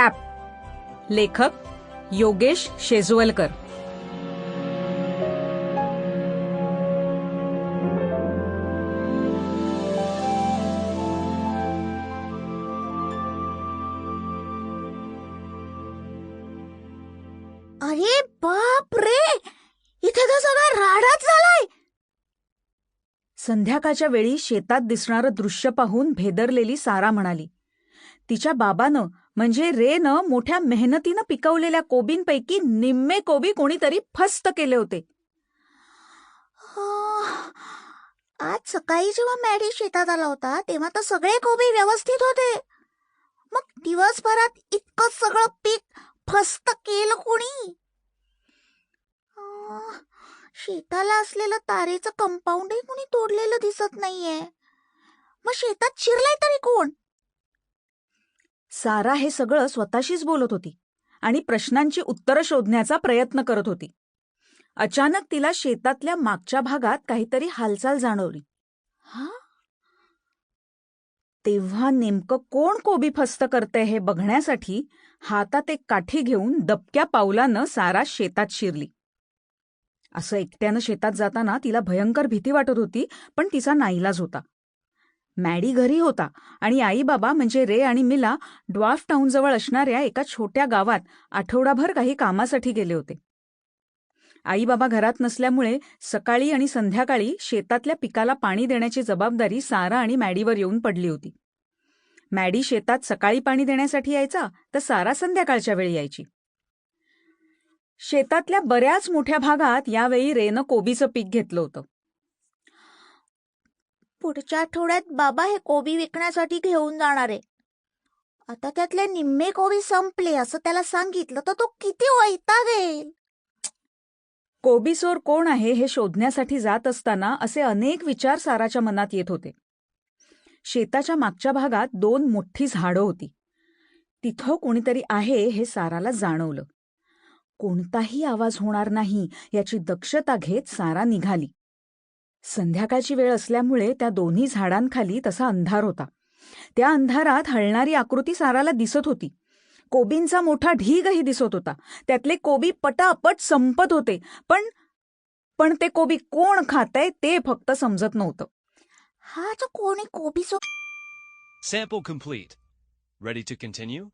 Trap लेखक योगेश शेजवलकर अरे बाप रे! इथे तर सगळा राडाच झालाय! संध्याकाळच्या वेळी शेतात दिसणारं दृश्य पाहून भेदरलेली सारा म्हणाली. तिच्या बाबानं म्हणजे रेनं मोठ्या मेहनतीनं पिकवलेल्या कोबींपैकी निम्मे कोबी कोणीतरी फस्त केले होते. आज सकाळी जेव्हा मॅडी शेतात आला होता तेव्हा तर सगळे कोबी व्यवस्थित होते. मग दिवसभरात इतकं सगळं पीक फस्त केलं कोणी? शेताला असलेलं तारेचं कंपाऊंडही कोणी तोडलेलं दिसत नाहीये. मग शेतात शिरलाय तरी कोण? सारा हे सगळं स्वतःशीच बोलत होती आणि प्रश्नांची उत्तरं शोधण्याचा प्रयत्न करत होती. अचानक तिला शेतातल्या मागच्या भागात काहीतरी हालचाल जाणवली. हा? तेव्हा नेमकं कोण कोबी फस्त करते हे बघण्यासाठी हातात एक काठी घेऊन दबक्या पावलानं सारा शेतात शिरली. असं एकट्यानं शेतात जाताना तिला भयंकर भीती वाटत होती पण तिचा नाईलाज होता. मॅडी घरी होता आणि आई बाबा म्हणजे रे आणि मिला ड्वाफ टाऊनजवळ असणाऱ्या एका छोट्या गावात आठवडाभर काही कामासाठी गेले होते. आई बाबा घरात नसल्यामुळे सकाळी आणि संध्याकाळी शेतातल्या पिकाला पाणी देण्याची जबाबदारी सारा आणि मॅडीवर येऊन पडली होती. मॅडी शेतात सकाळी पाणी देण्यासाठी यायचा तर सारा संध्याकाळच्या वेळी यायची. शेतातल्या बऱ्याच मोठ्या भागात यावेळी रेनं कोबीचं पीक घेतलं होतं. पुढच्या आठवड्यात बाबा हे कोबी विकण्यासाठी घेऊन जाणार आहे. आता त्यातले निम्मे कोबी संपले असं त्याला सांगितलं तर तो किती वैतागेल कोबीसोर कोण आहे हे शोधण्यासाठी जात असताना असे अनेक विचार साराच्या मनात येत होते. शेताच्या मागच्या भागात दोन मोठी झाडं होती. तिथं कोणीतरी आहे हे साराला जाणवलं. कोणताही आवाज होणार नाही याची दक्षता घेत सारा निघाली. संध्याकाळची वेळ असल्यामुळे त्या दोन्ही झाडांखाली तसा अंधार होता त्या अंधारात हलणारी आकृती साराला दिसत होती कोबींचा मोठा ढीगही दिसत होता त्यातले कोबी पटापट संपत होते पण पण ते कोबी कोण खातंय ते फक्त समजत नव्हतं हा जो कोणी कोबी so Sample complete. Ready to continue?